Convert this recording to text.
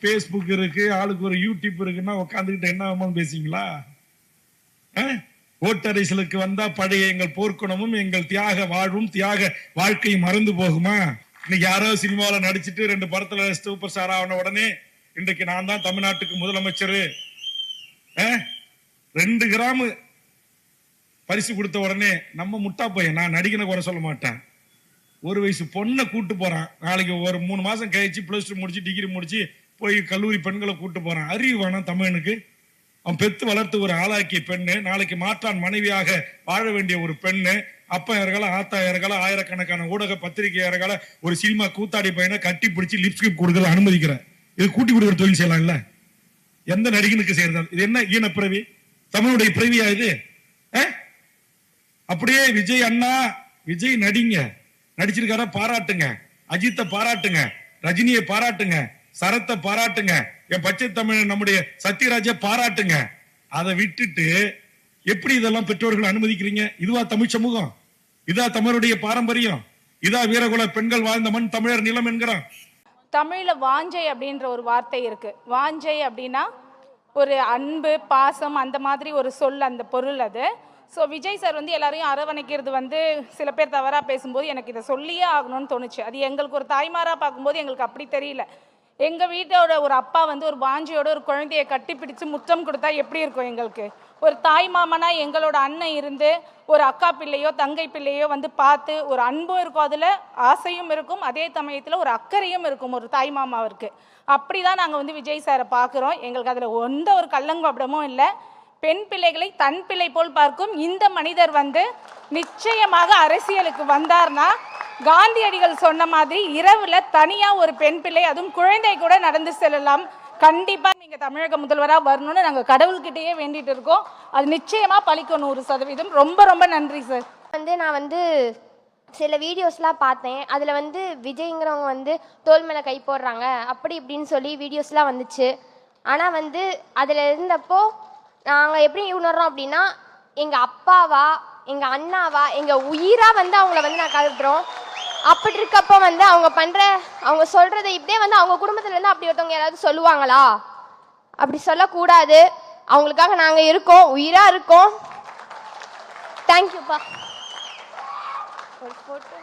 Facebook இருக்கு ஆளுக்கு ஒரு யூடியூப் இருக்குன்னா உட்காந்துக்கிட்டு என்ன வேணுமோ பேசிங்களா ஓட்டரிசலுக்கு வந்தா பழைய எங்கள் போர்க்குணமும் எங்கள் தியாக வாழ்வும் தியாக வாழ்க்கையும் மறந்து போகுமா? இன்னைக்கு யாரோ சினிமாவில் நடிச்சிட்டு ரெண்டு படத்துல சூப்பர் ஸ்டார் ஆன உடனே இன்றைக்கு நான் தான் தமிழ்நாட்டுக்கு முதலமைச்சர். ரெண்டு கிராம் பரிசு கொடுத்த உடனே நம்ம முட்டா பையன் நான் நடிக்கணும் குறை சொல்ல மாட்டேன். ஒரு வயசு பொண்ணை கூட்டு போறான். நாளைக்கு ஒரு மூணு மாசம் கழிச்சு பிளஸ் டூ முடிச்சு டிகிரி முடிச்சு போய் கல்லூரி பெண்களை கூட்டு போறான். அறிவு வேணாம் தமிழனுக்கு. அவன் பெத்து வளர்த்து ஒரு ஆளாக்கிய பெண்ணு. நாளைக்கு மாற்றான் மனைவியாக வாழ வேண்டிய ஒரு பெண்ணு. அப்பா இறகல ஆத்தா இறகல ஆயிரக்கணக்கான ஊடக பத்திரிகை இறகல ஒரு சினிமா கூத்தாடி பையனை கட்டி பிடிச்சி லிப்ஸ்கிப் கொடுக்கறது அனுமதிக்கிறேன். இது கூட்டி கொடுக்குற தொழில் செய்யலாம்ல? எந்த நடிகனுக்கு செய்யறது இது என்ன ஈன பிறவி? தமிழுடைய பிறவியா இது? அப்படியே விஜய் அண்ணா விஜய் நடிங்க. நடிச்சிருக்காரா பாராட்டுங்க. அஜித்தை பாராட்டுங்க. ரஜினியை பாராட்டுங்க. சரத்தை பாராட்டுங்க. என் பச்சை தமிழன் நம்முடைய சத்யராஜை பாராட்டுங்க. அதை விட்டுட்டு எப்படி இதெல்லாம் பெற்றோர்கள் அனுமதிக்கிறீங்க? இதுவா தமிழ் சமூகம்? இதா தமிழருடைய பாரம்பரியம்? இதா வீரகுல பெண்கள் வாழ்ந்த மண் தமிழர் நிலம் என்கிறான். தமிழில் வாஞ்சை அப்படின்ற ஒரு வார்த்தை இருக்கு. வாஞ்சை அப்படின்னா ஒரு அன்பு பாசம் அந்த மாதிரி ஒரு சொல் அந்த பொருள் அது. ஸோ விஜய் சார் வந்து எல்லாரையும் அரவணைக்கிறது வந்து சில பேர் தவறாக பேசும்போது எனக்கு இதை சொல்லியே ஆகணும்னு தோணுச்சு. அது எங்களுக்கு ஒரு தாய்மாராக பார்க்கும்போது எங்களுக்கு அப்படி தெரியல. எங்கள் வீட்டோட ஒரு அப்பா வந்து ஒரு வாஞ்சியோட ஒரு குழந்தைய கட்டிப்பிடிச்சு முத்தம் கொடுத்தா எப்படி இருக்கும் எங்களுக்கு? ஒரு தாய் மாமனா எங்களோட அண்ணன் இருந்து ஒரு அக்கா பிள்ளையோ தங்கை பிள்ளையோ வந்து பார்த்து ஒரு அன்பும் இருக்கும். அதில் ஆசையும் இருக்கும். அதே சமயத்தில் ஒரு அக்கறையும் இருக்கும் ஒரு தாய் மாமாவிற்கு. அப்படி தான் நாங்கள் வந்து விஜய் சாரை பார்க்குறோம். எங்களுக்கு அதில் எந்த ஒரு கள்ளங்கபடமும் இல்லை. பெண் பிள்ளைகளை தன் பிள்ளை போல் பார்க்கும். இந்த மனிதர் வந்து நிச்சயமாக அரசியலுக்கு வந்தார்னா காந்தியடிகள் சொன்ன மாதிரி இரவுல தனியா ஒரு பெண் பிள்ளை அதுவும் குழந்தை கூட நடந்து செல்லலாம். கண்டிப்பா நீங்க தமிழக முதல்வரா வரணும்னு நாங்க கடவுள்கிட்டயே வேண்டிட்டு இருக்கோம். அது நிச்சயமா பழிக்கும் நூறு சதவீதம். ரொம்ப ரொம்ப நன்றி சார் வந்து நான் வந்து சில வீடியோஸ்லாம் பார்த்தேன். அதில் வந்து விஜய்ங்கிறவங்க வந்து தோல் மேலே கை போடுறாங்க. அப்படி இப்படின்னு சொல்லி வீடியோஸ்லாம் வந்துச்சு. ஆனால் வந்து அதில் இருந்தப்போ நாங்கள் எப்படி உணர்றோம் அப்படின்னா எங்கள் அப்பாவா எங்கள் அண்ணாவா எங்கள் உயிராக வந்து அவங்கள வந்து நான் கருதுறோம் அப்படி இருக்கப்போ வந்து அவங்க பண்ணுற அவங்க சொல்கிறத இப்படியே வந்து அவங்க குடும்பத்துல இருந்து அப்படி ஒருத்தவங்க யாராவது சொல்லுவாங்களா? அப்படி சொல்லக்கூடாது. அவங்களுக்காக நாங்கள் இருக்கோம் உயிராக இருக்கோம். தேங்க்யூப்பா ஒரு போட்டோ